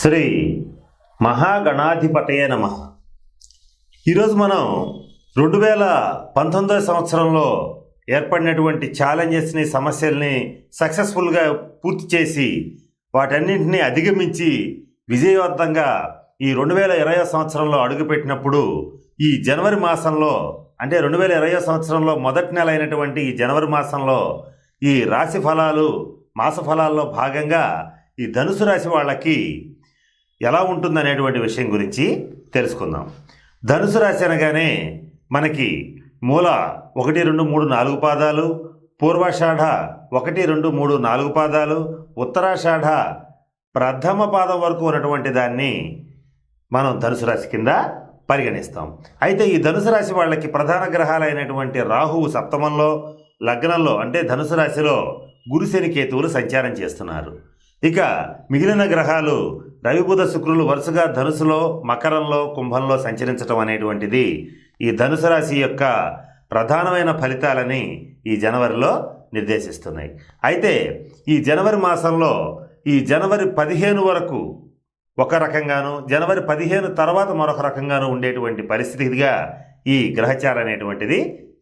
శ్రీ మహాగణాధిపతయ నమ. ఈరోజు మనం రెండు వేల పంతొమ్మిదవ సంవత్సరంలో ఏర్పడినటువంటి ఛాలెంజెస్ని సమస్యల్ని సక్సెస్ఫుల్గా పూర్తి చేసి వాటన్నింటినీ అధిగమించి విజయవంతంగా ఈ రెండు వేల ఇరవై సంవత్సరంలో అడుగుపెట్టినప్పుడు ఈ జనవరి మాసంలో అంటే రెండు వేల ఇరవై సంవత్సరంలో మొదటి నెల అయినటువంటి ఈ జనవరి మాసంలో ఈ రాశి ఫలాలు మాస ఫలాల్లో భాగంగా ఈ ధనుసు రాశి వాళ్ళకి ఎలా ఉంటుందనేటువంటి విషయం గురించి తెలుసుకుందాం. ధనుసు రాశి అనగానే మనకి మూల ఒకటి రెండు మూడు నాలుగు పాదాలు పూర్వాషాఢ ఒకటి రెండు మూడు నాలుగు పాదాలు ఉత్తరాషాఢ ప్రథమ పాదం వరకు ఉన్నటువంటి దాన్ని మనం ధనుసు రాశి కింద పరిగణిస్తాం. అయితే ఈ ధనుసు రాశి వాళ్ళకి ప్రధాన గ్రహాలైనటువంటి రాహువు సప్తమంలో లగ్నంలో అంటే ధనుసు రాశిలో గురుశని కేతువులు సంచారం చేస్తున్నారు. ఇక మిగిలిన గ్రహాలు రవిబుధ శుక్రులు వరుసగా ధనుసులో మకరంలో కుంభంలో సంచరించడం అనేటువంటిది ఈ ధనుసు రాశి యొక్క ప్రధానమైన ఫలితాలని ఈ జనవరిలో నిర్దేశిస్తున్నాయి. అయితే ఈ జనవరి మాసంలో ఈ జనవరి పదిహేను వరకు ఒక రకంగాను జనవరి పదిహేను తర్వాత మరొక రకంగాను ఉండేటువంటి పరిస్థితిగా ఈ గ్రహచార అనేటువంటిది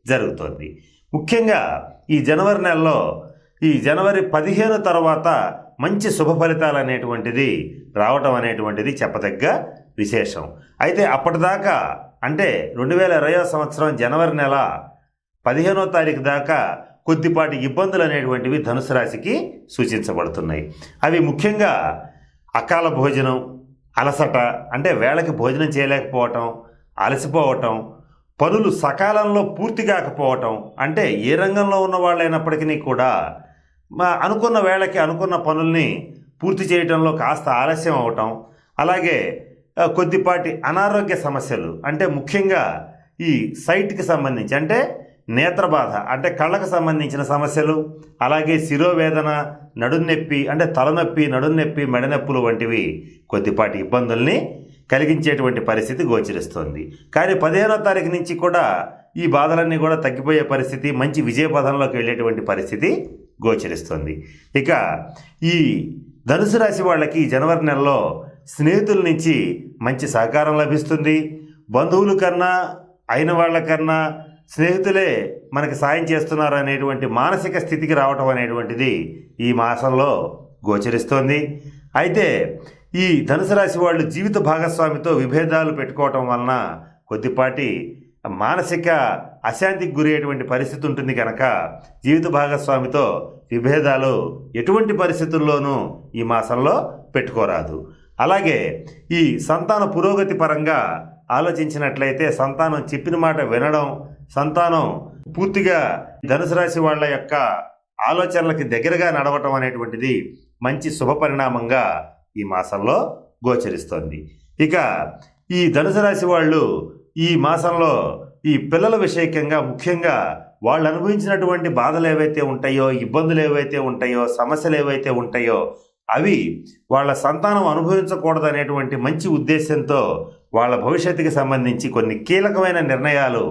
జరుగుతోంది. ముఖ్యంగా ఈ జనవరి నెలలో ఈ జనవరి పదిహేను తర్వాత మంచి శుభ ఫలితాలు అనేటువంటిది రావటం అనేటువంటిది చెప్పదగ్గ విశేషం. అయితే అప్పటిదాకా అంటే రెండు వేల ఇరవై సంవత్సరం జనవరి నెల పదిహేనో తారీఖు దాకా కొద్దిపాటి ఇబ్బందులు అనేటువంటివి ధనుసు రాశికి సూచించబడుతున్నాయి. అవి ముఖ్యంగా అకాల భోజనం అలసట అంటే వేళకి భోజనం చేయలేకపోవటం అలసిపోవటం పనులు సకాలంలో పూర్తి కాకపోవటం అంటే ఏ రంగంలో ఉన్న వాళ్ళైనప్పటికీ కూడా మా అనుకున్న వేళకి అనుకున్న పనుల్ని పూర్తి చేయడంలో కాస్త ఆలస్యం అవటం అలాగే కొద్దిపాటి అనారోగ్య సమస్యలు అంటే ముఖ్యంగా ఈ సైట్కి సంబంధించి అంటే నేత్రబాధ అంటే కళ్ళకు సంబంధించిన సమస్యలు అలాగే శిరోవేదన నడున్నొప్పి అంటే తలనొప్పి నడున్నొప్పి మెడనొప్పులు వంటివి కొద్దిపాటి ఇబ్బందుల్ని కలిగించేటువంటి పరిస్థితి గోచరిస్తుంది. కానీ పదిహేనో తారీఖు నుంచి కూడా ఈ బాధలన్నీ కూడా తగ్గిపోయే పరిస్థితి మంచి విజయపథంలోకి వెళ్ళేటువంటి పరిస్థితి గోచరిస్తుంది. ఇక ఈ ధనుసు రాశి వాళ్ళకి జనవరి నెలలో స్నేహితుల నుంచి మంచి సహకారం లభిస్తుంది. బంధువుల కన్నా అయిన వాళ్ళకన్నా స్నేహితులే మనకి సాయం చేస్తున్నారు అనేటువంటి మానసిక స్థితికి రావటం అనేటువంటిది ఈ మాసంలో గోచరిస్తోంది. అయితే ఈ ధనుసు రాశి వాళ్ళు జీవిత భాగస్వామితో విభేదాలు పెట్టుకోవటం వలన కొద్దిపాటి మానసిక అశాంతికి గురయ్యేటువంటి పరిస్థితి ఉంటుంది కనుక జీవిత భాగస్వామితో విభేదాలు ఎటువంటి పరిస్థితుల్లోనూ ఈ మాసంలో పెట్టుకోరాదు. అలాగే ఈ సంతాన పురోగతి పరంగా ఆలోచించినట్లయితే సంతానం చెప్పిన మాట వినడం సంతానం పూర్తిగా ధనుసు రాశి వాళ్ళ యొక్క ఆలోచనలకి దగ్గరగా నడవటం అనేటువంటిది మంచి శుభ పరిణామంగా ఈ మాసంలో గోచరిస్తోంది. ఇక ఈ ధనుసు రాశి వాళ్ళు ఈ మాసంలో ఈ పిల్లల విషయకంగా ముఖ్యంగా వాళ్ళు అనుభవించినటువంటి బాధలు ఏవైతే ఉంటాయో ఇబ్బందులు ఏవైతే ఉంటాయో సమస్యలు ఏవైతే ఉంటాయో అవి వాళ్ళ సంతానం అనుభవించకూడదు అనేటువంటి మంచి ఉద్దేశంతో వాళ్ళ భవిష్యత్తుకి సంబంధించి కొన్ని కీలకమైన నిర్ణయాలు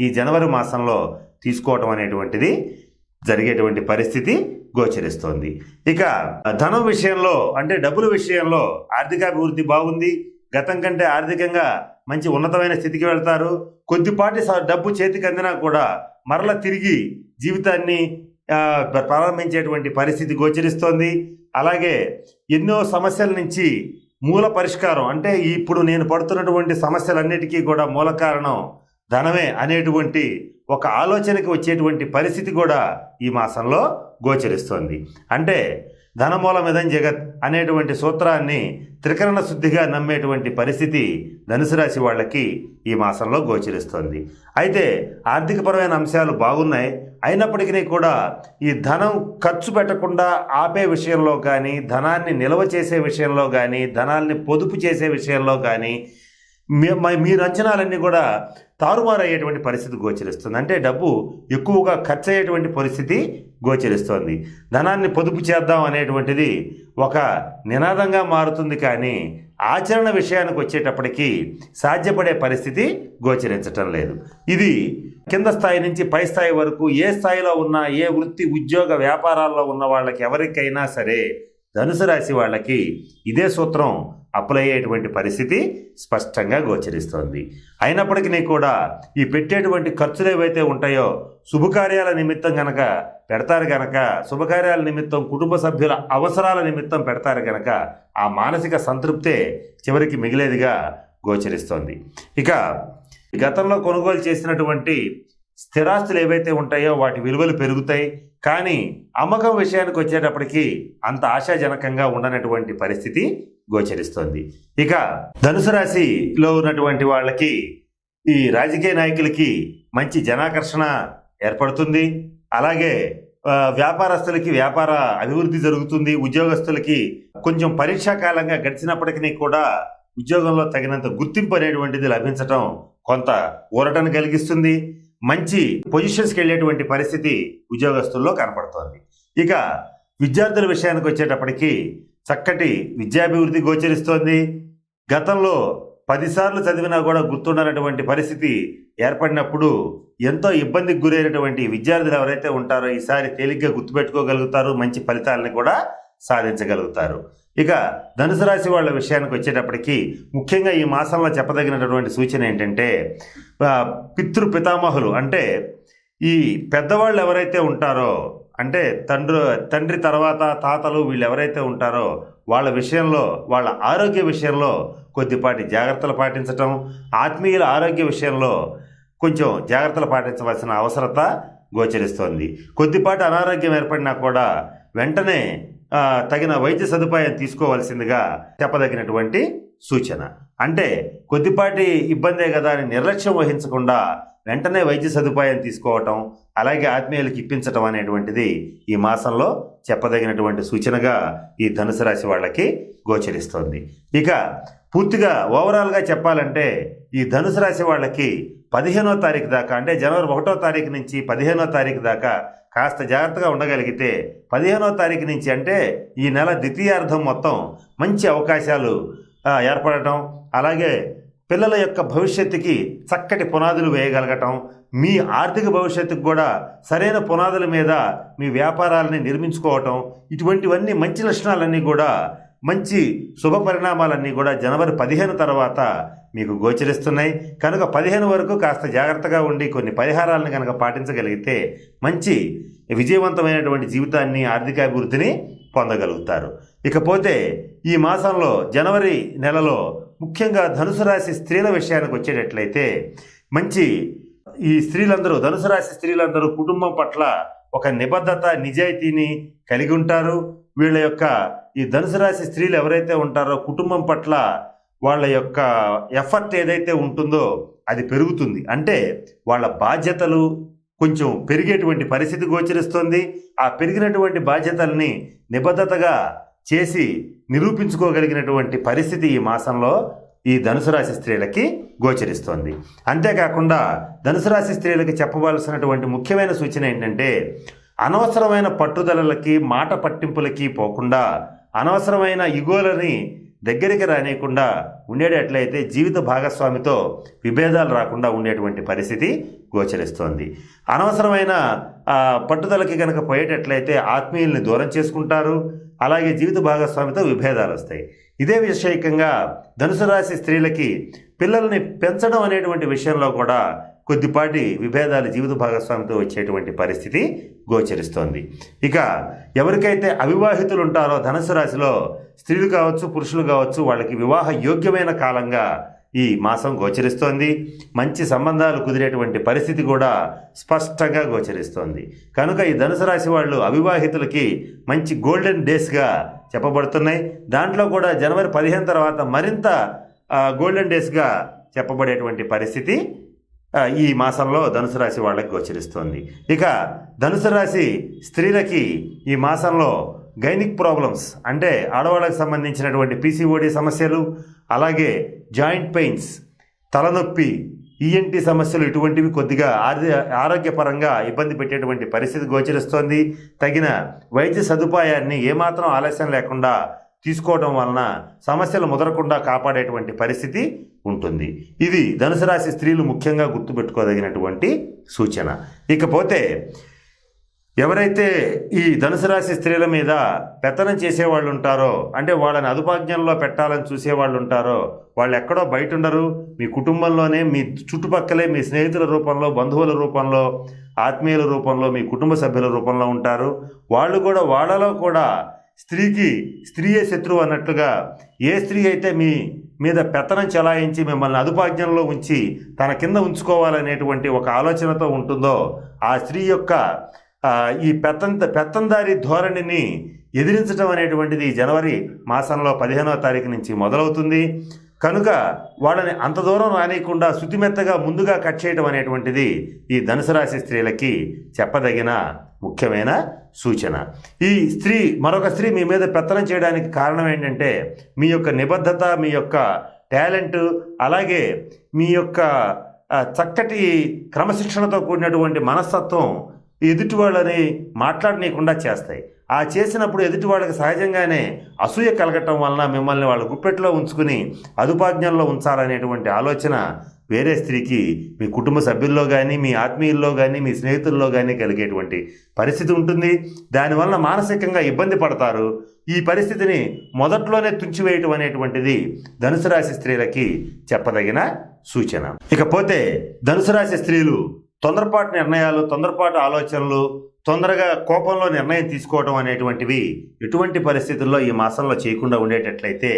ఈ జనవరి మాసంలో తీసుకోవటం అనేటువంటిది జరిగేటువంటి పరిస్థితి గోచరిస్తోంది. ఇక ధనం విషయంలో అంటే డబ్బుల విషయంలో ఆర్థికాభివృద్ధి బాగుంది. గతం కంటే ఆర్థికంగా మంచి ఉన్నతమైన స్థితికి వెళ్తారు. కొద్దిపాటి డబ్బు చేతికి అందినా కూడా మరల తిరిగి జీవితాన్ని ప్రారంభించేటువంటి పరిస్థితి గోచరిస్తోంది. అలాగే ఎన్నో సమస్యల నుంచి మూల పరిష్కారం అంటే ఇప్పుడు నేను పడుతున్నటువంటి సమస్యలన్నిటికీ కూడా మూల కారణం ధనమే అనేటువంటి ఒక ఆలోచనకి వచ్చేటువంటి పరిస్థితి కూడా ఈ మాసంలో గోచరిస్తోంది. అంటే ధనమూలమిదం జగత్ అనేటువంటి సూత్రాన్ని త్రికరణ శుద్ధిగా నమ్మేటువంటి పరిస్థితి ధనుసు రాశి వాళ్ళకి ఈ మాసంలో గోచరిస్తుంది. అయితే ఆర్థికపరమైన అంశాలు బాగున్నాయి. అయినప్పటికీ కూడా ఈ ధనం ఖర్చు పెట్టకుండా ఆపే విషయంలో కానీ ధనాన్ని నిల్వ చేసే విషయంలో కానీ ధనాన్ని పొదుపు చేసే విషయంలో కానీ మీ మ- మీరు అంచనాలన్నీ కూడా తారుమారు అయ్యేటువంటి పరిస్థితి గోచరిస్తుంది. అంటే డబ్బు ఎక్కువగా ఖర్చు అయ్యేటువంటి పరిస్థితి గోచరిస్తోంది. ధనాన్ని పొదుపు చేద్దాం అనేటువంటిది ఒక నినాదంగా మారుతుంది కానీ ఆచరణ విషయానికి వచ్చేటప్పటికీ సాధ్యపడే పరిస్థితి గోచరించటం లేదు. ఇది కింద స్థాయి నుంచి పై స్థాయి వరకు ఏ స్థాయిలో ఉన్న ఏ వృత్తి ఉద్యోగ వ్యాపారాల్లో ఉన్న వాళ్ళకి ఎవరికైనా సరే ధనుసు రాశి వాళ్ళకి ఇదే సూత్రం అప్లై అయ్యేటువంటి పరిస్థితి స్పష్టంగా గోచరిస్తోంది. అయినప్పటికీ కూడా ఈ పెట్టేటువంటి ఖర్చులు ఏవైతే ఉంటాయో శుభకార్యాల నిమిత్తం గనక పెడతారు గనక శుభకార్యాల నిమిత్తం కుటుంబ సభ్యుల అవసరాల నిమిత్తం పెడతారు గనక ఆ మానసిక సంతృప్తే చివరికి మిగిలేదిగా గోచరిస్తోంది. ఇక గతంలో కొనుగోలు చేసినటువంటి స్థిరాస్తులు ఏవైతే ఉంటాయో వాటి విలువలు పెరుగుతాయి. కానీ అమ్మకం విషయానికి వచ్చేటప్పటికి అంత ఆశాజనకంగా ఉండనటువంటి పరిస్థితి గోచరిస్తోంది. ఇక ధనుసు రాశిలో ఉన్నటువంటి వాళ్ళకి ఈ రాజకీయ నాయకులకి మంచి జనాకర్షణ ఏర్పడుతుంది. అలాగే వ్యాపారస్తులకి వ్యాపార అభివృద్ధి జరుగుతుంది. ఉద్యోగస్తులకి కొంచెం పరీక్షా కాలంగా గడిచినప్పటికీ కూడా ఉద్యోగంలో తగినంత గుర్తింపు అనేటువంటిది లభించటం కొంత ఊరటను కలిగిస్తుంది. మంచి పొజిషన్స్కి వెళ్ళేటువంటి పరిస్థితి ఉద్యోగస్తుల్లో కనపడుతోంది. ఇక విద్యార్థుల విషయానికి వచ్చేటప్పటికీ చక్కటి విద్యాభివృద్ధి గోచరిస్తోంది. గతంలో పదిసార్లు చదివినా కూడా గుర్తుండనటువంటి పరిస్థితి ఏర్పడినప్పుడు ఎంతో ఇబ్బందికి గురైనటువంటి విద్యార్థులు ఎవరైతే ఉంటారో ఈసారి తేలిగ్గా గుర్తుపెట్టుకోగలుగుతారు. మంచి ఫలితాలను కూడా సాధించగలుగుతారు. ఇక ధనుసు రాశి వాళ్ళ విషయానికి వచ్చేటప్పటికి ముఖ్యంగా ఈ మాసంలో చెప్పదగినటువంటి సూచన ఏంటంటే పితృ పితామహులు అంటే ఈ పెద్దవాళ్ళు ఎవరైతే ఉంటారో అంటే తండ్రి తండ్రి తర్వాత తాతలు వీళ్ళు ఎవరైతే ఉంటారో వాళ్ళ విషయంలో వాళ్ళ ఆరోగ్య విషయంలో కొద్దిపాటి జాగ్రత్తలు పాటించటం ఆత్మీయుల ఆరోగ్య విషయంలో కొంచెం జాగ్రత్తలు పాటించవలసిన అవసరత గోచరిస్తోంది. కొద్దిపాటి అనారోగ్యం ఏర్పడినా కూడా వెంటనే తగిన వైద్య సదుపాయం తీసుకోవాల్సిందిగా చెప్పదగినటువంటి సూచన. అంటే కొద్దిపాటి ఇబ్బందే కదా అని నిర్లక్ష్యం వహించకుండా వెంటనే వైద్య సదుపాయం తీసుకోవటం అలాగే ఆత్మీయులకు ఇప్పించటం అనేటువంటిది ఈ మాసంలో చెప్పదగినటువంటి సూచనగా ఈ ధనుసు రాశి వాళ్ళకి గోచరిస్తోంది. ఇక పూర్తిగా ఓవరాల్గా చెప్పాలంటే ఈ ధనుసు రాశి వాళ్ళకి పదిహేనో తారీఖు దాకా అంటే జనవరి ఒకటో తారీఖు నుంచి పదిహేనో తారీఖు దాకా కాస్త జాగ్రత్తగా ఉండగలిగితే పదిహేనో తారీఖు నుంచి అంటే ఈ నెల ద్వితీయార్థం మొత్తం మంచి అవకాశాలు ఏర్పడటం అలాగే పిల్లల యొక్క భవిష్యత్తుకి చక్కటి పునాదులు వేయగలగటం మీ ఆర్థిక భవిష్యత్తుకు కూడా సరైన పునాదుల మీద మీ వ్యాపారాలని నిర్మించుకోవటం ఇటువంటివన్నీ మంచి లక్షణాలన్నీ కూడా మంచి శుభ పరిణామాలన్నీ కూడా జనవరి పదిహేను తర్వాత మీకు గోచరిస్తున్నాయి. కనుక పదిహేను వరకు కాస్త జాగ్రత్తగా ఉండి కొన్ని పరిహారాలను కనుక పాటించగలిగితే మంచి విజయవంతమైనటువంటి జీవితాన్ని ఆర్థికాభివృద్ధిని పొందగలుగుతారు. ఇకపోతే ఈ మాసంలో జనవరి నెలలో ముఖ్యంగా ధనుసు రాశి స్త్రీల విషయానికి వచ్చేటట్లయితే మంచి ఈ స్త్రీలందరూ ధనుసు రాశి స్త్రీలందరూ కుటుంబం పట్ల ఒక నిబద్ధత నిజాయితీని కలిగి ఉంటారు. వీళ్ళ యొక్క ఈ ధనుసు రాశి స్త్రీలు ఎవరైతే ఉంటారో కుటుంబం పట్ల వాళ్ళ యొక్క ఎఫర్ట్ ఏదైతే ఉంటుందో అది పెరుగుతుంది. అంటే వాళ్ళ బాధ్యతలు కొంచెం పెరిగేటువంటి పరిస్థితి గోచరిస్తుంది. ఆ పెరిగినటువంటి బాధ్యతల్ని నిబద్ధతగా చేసి నిరూపించుకోగలిగినటువంటి పరిస్థితి ఈ మాసంలో ఈ ధనుసు రాశి స్త్రీలకి గోచరిస్తోంది. అంతేకాకుండా ధనుసు రాశి స్త్రీలకి చెప్పవలసినటువంటి ముఖ్యమైన సూచన ఏంటంటే అనవసరమైన పట్టుదలలకి మాట పట్టింపులకి పోకుండా అనవసరమైన ఇగోలని దగ్గరికి రానియకుండా ఉండేటట్లయితే జీవిత భాగస్వామితో విభేదాలు రాకుండా ఉండేటువంటి పరిస్థితి గోచరిస్తోంది. అనవసరమైన పట్టుదలకి కనుక పోయేటట్లయితే ఆత్మీయుల్ని దూరం చేసుకుంటారు అలాగే జీవిత భాగస్వామితో విభేదాలు వస్తాయి. ఇదే విషయకంగా ధనుసు రాశి స్త్రీలకి పిల్లల్ని పెంచడం అనేటువంటి విషయంలో కూడా కొద్దిపాటి విభేదాలు జీవిత భాగస్వామితో వచ్చేటువంటి పరిస్థితి గోచరిస్తోంది. ఇక ఎవరికైతే అవివాహితులు ఉంటారో ధనుసు రాశిలో స్త్రీలు కావచ్చు పురుషులు కావచ్చు వాళ్ళకి వివాహ యోగ్యమైన కాలంగా ఈ మాసం గోచరిస్తోంది. మంచి సంబంధాలు కుదిరేటువంటి పరిస్థితి కూడా స్పష్టంగా గోచరిస్తోంది. కనుక ఈ ధనుసు రాశి వాళ్ళు అవివాహితులకి మంచి గోల్డెన్ డేస్గా చెప్పబడుతున్నాయి. దాంట్లో కూడా జనవరి పదిహేను తర్వాత మరింత గోల్డెన్ డేస్గా చెప్పబడేటువంటి పరిస్థితి ఈ మాసంలో ధనుసు రాశి వాళ్ళకి గోచరిస్తోంది. ఇక ధనుసు రాశి స్త్రీలకి ఈ మాసంలో గైనిక్ ప్రాబ్లమ్స్ అంటే ఆడవాళ్ళకి సంబంధించినటువంటి పీసీఓడి సమస్యలు అలాగే జాయింట్ పెయిన్స్ తలనొప్పి ఈఎన్టీ సమస్యలు ఇటువంటివి కొద్దిగా ఆర్థి ఆరోగ్యపరంగా ఇబ్బంది పెట్టేటువంటి పరిస్థితి గోచరిస్తోంది. తగిన వైద్య సదుపాయాన్ని ఏమాత్రం ఆలస్యం లేకుండా తీసుకోవడం వలన సమస్యలు ముదరకుండా కాపాడేటువంటి పరిస్థితి ఉంటుంది. ఇది ధనుసు రాశి స్త్రీలు ముఖ్యంగా గుర్తుపెట్టుకోదగినటువంటి సూచన. ఇకపోతే ఎవరైతే ఈ ధనుసు రాశి స్త్రీల మీద పెత్తనం చేసేవాళ్ళు ఉంటారో అంటే వాళ్ళని అదుపాజ్ఞంలో పెట్టాలని చూసేవాళ్ళు ఉంటారో వాళ్ళు ఎక్కడో బయట ఉండరు. మీ కుటుంబంలోనే మీ చుట్టుపక్కలే మీ స్నేహితుల రూపంలో బంధువుల రూపంలో ఆత్మీయుల రూపంలో మీ కుటుంబ సభ్యుల రూపంలో ఉంటారు. వాళ్ళు కూడా వాళ్ళలో కూడా స్త్రీకి స్త్రీయే శత్రువు అన్నట్లుగా ఏ స్త్రీ అయితే మీ మీద పెత్తనం చెలాయించి మిమ్మల్ని అదుపాజ్ఞంలో ఉంచి తన కింద ఉంచుకోవాలనేటువంటి ఒక ఆలోచనతో ఉంటుందో ఆ స్త్రీ యొక్క ఈ పెత్తంత పెత్తందారి ధోరణిని ఎదిరించడం అనేటువంటిది జనవరి మాసంలో పదిహేనవ తారీఖు నుంచి మొదలవుతుంది. కనుక వాళ్ళని అంత దూరం రానియకుండా శుతిమెత్తగా ముందుగా కట్ చేయడం అనేటువంటిది ఈ ధనుసు రాశి స్త్రీలకి చెప్పదగిన ముఖ్యమైన సూచన. ఈ స్త్రీ మరొక స్త్రీ మీ మీద పెత్తనం చేయడానికి కారణం ఏంటంటే మీ యొక్క నిబద్ధత మీ యొక్క టాలెంట్ అలాగే మీ యొక్క చక్కటి క్రమశిక్షణతో కూడినటువంటి మనస్తత్వం ఎదుటి వాళ్ళని మాట్లాడనీయకుండా చేస్తాయి. ఆ చేసినప్పుడు ఎదుటి వాళ్ళకి సహజంగానే అసూయ కలగటం వలన మిమ్మల్ని వాళ్ళ గుప్పెట్లో ఉంచుకుని అదుపాజ్ఞంలో ఉంచాలనేటువంటి ఆలోచన వేరే స్త్రీకి మీ కుటుంబ సభ్యుల్లో కానీ మీ ఆత్మీయుల్లో కానీ మీ స్నేహితుల్లో కానీ కలిగేటువంటి పరిస్థితి ఉంటుంది. దానివల్ల మానసికంగా ఇబ్బంది పడతారు. ఈ పరిస్థితిని మొదట్లోనే తుంచివేయటం అనేటువంటిది ధనుసు రాశి స్త్రీలకి చెప్పదగిన సూచన. ఇకపోతే ధనుసు రాశి స్త్రీలు తొందరపాటు నిర్ణయాలు తొందరపాటు ఆలోచనలు తొందరగా కోపంలో నిర్ణయం తీసుకోవడం అనేటువంటివి ఎటువంటి పరిస్థితుల్లో ఈ మాసంలో చేయకుండా ఉండేటట్లయితే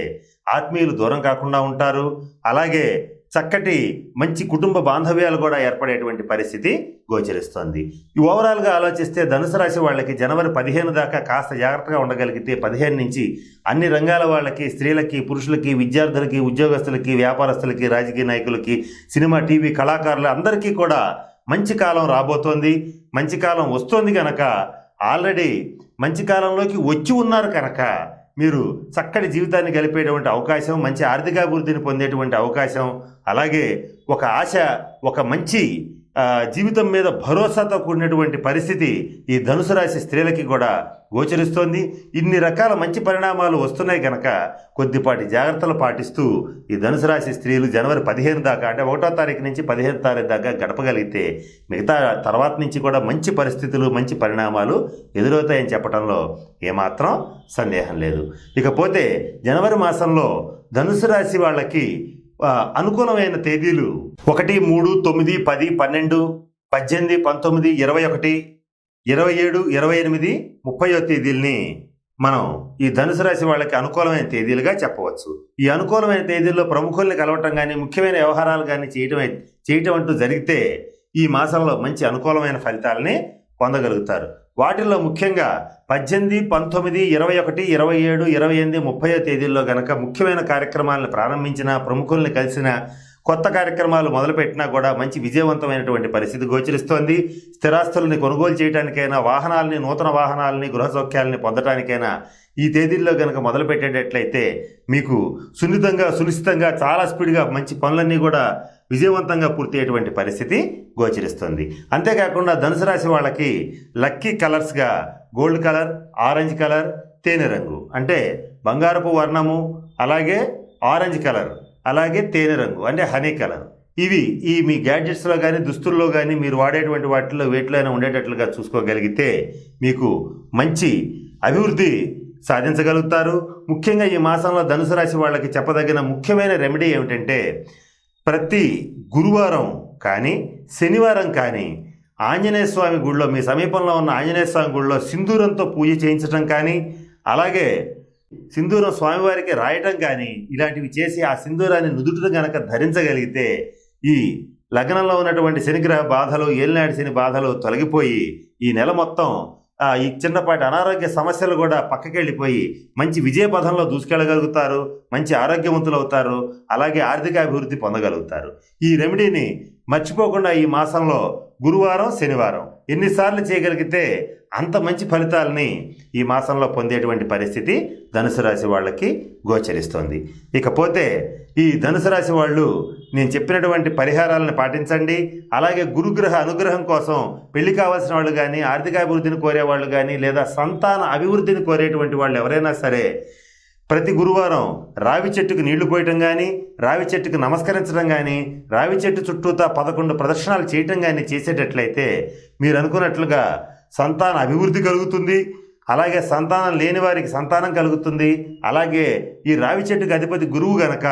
ఆత్మీయులు దూరం కాకుండా ఉంటారు. అలాగే చక్కటి మంచి కుటుంబ బాంధవ్యాలు కూడా ఏర్పడేటువంటి పరిస్థితి గోచరిస్తోంది. ఈ ఓవరాల్గా ఆలోచిస్తే ధనుసు రాశి వాళ్ళకి జనవరి పదిహేను దాకా కాస్త జాగ్రత్తగా ఉండగలిగితే పదిహేను నుంచి అన్ని రంగాల వాళ్ళకి స్త్రీలకి పురుషులకి విద్యార్థులకి ఉద్యోగస్తులకి వ్యాపారస్తులకి రాజకీయ నాయకులకి సినిమా టీవీ కళాకారులు అందరికీ కూడా మంచి కాలం రాబోతోంది మంచి కాలం వస్తోంది కనుక ఆల్రెడీ మంచి కాలంలోకి వచ్చి ఉన్నారు కనుక మీరు చక్కటి జీవితాన్ని గడిపేటువంటి అవకాశం మంచి ఆర్థికాభివృద్ధిని పొందేటువంటి అవకాశం అలాగే ఒక ఆశ ఒక మంచి జీవితం మీద భరోసాతో కూడినటువంటి పరిస్థితి ఈ ధనుసు రాశి స్త్రీలకి కూడా గోచరిస్తోంది. ఇన్ని రకాల మంచి పరిణామాలు వస్తున్నాయి కనుక కొద్దిపాటి జాగ్రత్తలు పాటిస్తూ ఈ ధనుసు రాశి స్త్రీలు జనవరి పదిహేను దాకా అంటే ఒకటో తారీఖు నుంచి పదిహేను తారీఖు దాకా గడపగలిగితే మిగతా తర్వాత నుంచి కూడా మంచి పరిస్థితులు మంచి పరిణామాలు ఎదురవుతాయని చెప్పడంలో ఏమాత్రం సందేహం లేదు. ఇకపోతే జనవరి మాసంలో ధనుసు రాశి వాళ్ళకి అనుకూలమైన తేదీలు ఒకటి మూడు తొమ్మిది పది పన్నెండు పద్దెనిమిది పంతొమ్మిది ఇరవై ఒకటి ఇరవై ఏడు ఇరవై ఎనిమిది ముప్పయో తేదీల్ని మనం ఈ ధనుసు రాశి వాళ్ళకి అనుకూలమైన తేదీలుగా చెప్పవచ్చు. ఈ అనుకూలమైన తేదీల్లో ప్రముఖుల్ని కలవటం కానీ ముఖ్యమైన వ్యవహారాలు కానీ చేయటం చేయటం అంటూ జరిగితే ఈ మాసంలో మంచి అనుకూలమైన ఫలితాలని పొందగలుగుతారు. వాటిల్లో ముఖ్యంగా పద్దెనిమిది పంతొమ్మిది ఇరవై ఒకటి ఇరవై ఏడు ఇరవై ఎనిమిది ముప్పయో తేదీల్లో గనక ముఖ్యమైన కార్యక్రమాలను ప్రారంభించిన ప్రముఖుల్ని కలిసిన కొత్త కార్యక్రమాలు మొదలుపెట్టినా కూడా మంచి విజయవంతమైనటువంటి పరిస్థితి గోచరిస్తోంది. స్థిరాస్తుల్ని కొనుగోలు చేయడానికైనా వాహనాలని నూతన వాహనాలని గృహ సౌఖ్యాలని పొందటానికైనా ఈ తేదీల్లో కనుక మొదలుపెట్టేటట్లయితే మీకు సున్నితంగా సునిశ్చితంగా చాలా స్పీడ్గా మంచి పనులన్నీ కూడా విజయవంతంగా పూర్తయ్యేటువంటి పరిస్థితి గోచరిస్తుంది. అంతేకాకుండా ధనుసు రాశి వాళ్ళకి లక్కీ కలర్స్గా గోల్డ్ కలర్ ఆరెంజ్ కలర్ తేనె రంగు. అంటే బంగారపు వర్ణము అలాగే ఆరెంజ్ కలర్ అలాగే తేనె రంగు అంటే హనీ కలర్. ఇవి ఈ మీ గ్యాడ్జెట్స్లో కానీ దుస్తుల్లో కానీ మీరు వాడేటువంటి వాటిలో వేటిలో అయినా ఉండేటట్లుగా చూసుకోగలిగితే మీకు మంచి అభివృద్ధి సాధించగలుగుతారు. ముఖ్యంగా ఈ మాసంలో ధనుసు రాశి వాళ్ళకి చెప్పదగిన ముఖ్యమైన రెమెడీ ఏమిటంటే ప్రతి గురువారం కానీ శనివారం కానీ ఆంజనేయ స్వామి గుడిలో మీ సమీపంలో ఉన్న ఆంజనేయ స్వామి గుడిలో సింధూరంతో పూజ చేయించడం కానీ అలాగే సింధూరం స్వామివారికి రాయటం కానీ ఇలాంటివి చేసి ఆ సింధూరాన్ని నుదుటిన గనక ధరించగలిగితే ఈ లగ్నంలో ఉన్నటువంటి శనిగ్రహ బాధలు ఏలినాటి శని బాధలు తొలగిపోయి ఈ నెల మొత్తం ఈ చిన్నపాటి అనారోగ్య సమస్యలు కూడా పక్కకి వెళ్ళిపోయి మంచి విజయ పథంలో దూసుకెళ్ళగలుగుతారు మంచి ఆరోగ్యవంతులు అవుతారు అలాగే ఆర్థిక అభివృద్ధి పొందగలుగుతారు. ఈ రెమెడీని మర్చిపోకుండా ఈ మాసంలో గురువారం శనివారం ఎన్నిసార్లు చేయగలిగితే అంత మంచి ఫలితాలని ఈ మాసంలో పొందేటువంటి పరిస్థితి ధనుసు రాశి వాళ్ళకి గోచరిస్తోంది. ఇకపోతే ఈ ధనుసు రాశి వాళ్ళు నేను చెప్పినటువంటి పరిహారాలను పాటించండి. అలాగే గురుగ్రహ అనుగ్రహం కోసం పెళ్ళి కావాల్సిన వాళ్ళు కానీ ఆర్థికాభివృద్ధిని కోరేవాళ్ళు కానీ లేదా సంతాన అభివృద్ధిని కోరేటువంటి వాళ్ళు ఎవరైనా సరే ప్రతి గురువారం రావి చెట్టుకు నీళ్ళు పోయటం కానీ రావి చెట్టుకు నమస్కరించడం కానీ రావి చెట్టు చుట్టూతా పదకొండు ప్రదర్శనలు చేయటం కానీ చేసేటట్లయితే మీరు అనుకున్నట్లుగా సంతాన అభివృద్ధి కలుగుతుంది. అలాగే సంతానం లేని వారికి సంతానం కలుగుతుంది. అలాగే ఈ రావి చెట్టుకు అధిపతి గురువు గనక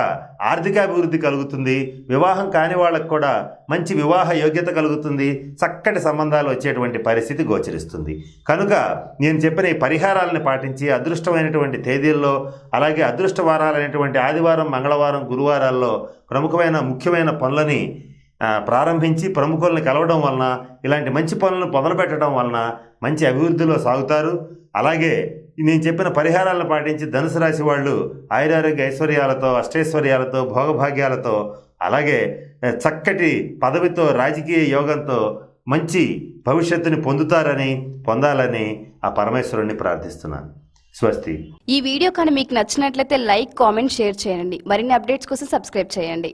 ఆర్థిక అభివృద్ధి కలుగుతుంది. వివాహం కాని వాళ్ళకు కూడా మంచి వివాహ యోగ్యత కలుగుతుంది. చక్కటి సంబంధాలు వచ్చేటువంటి పరిస్థితి గోచరిస్తుంది. కనుక నేను చెప్పిన ఈ పరిహారాలను పాటించి అదృష్టమైనటువంటి తేదీల్లో అలాగే అదృష్ట వారాలైనటువంటి ఆదివారం మంగళవారం గురువారాల్లో ప్రముఖమైన ముఖ్యమైన పనులని ప్రారంభించి ప్రముఖులను కలవడం వలన ఇలాంటి మంచి పనులను మొదలుపెట్టడం వలన మంచి అభివృద్ధిలో సాగుతారు. అలాగే నేను చెప్పిన పరిహారాలను పాటించి ధనుసు రాశి వాళ్ళు ఆయురారోగ్య ఐశ్వర్యాలతో అష్టైశ్వర్యాలతో భోగభాగ్యాలతో అలాగే చక్కటి పదవితో రాజకీయ యోగంతో మంచి భవిష్యత్తుని పొందుతారని పొందాలని ఆ పరమేశ్వరుణ్ణి ప్రార్థిస్తున్నాను. స్వస్తి. ఈ వీడియో కానీ మీకు నచ్చినట్లయితే లైక్ కామెంట్ షేర్ చేయండి. మరిన్ని అప్డేట్స్ కోసం సబ్స్క్రైబ్ చేయండి.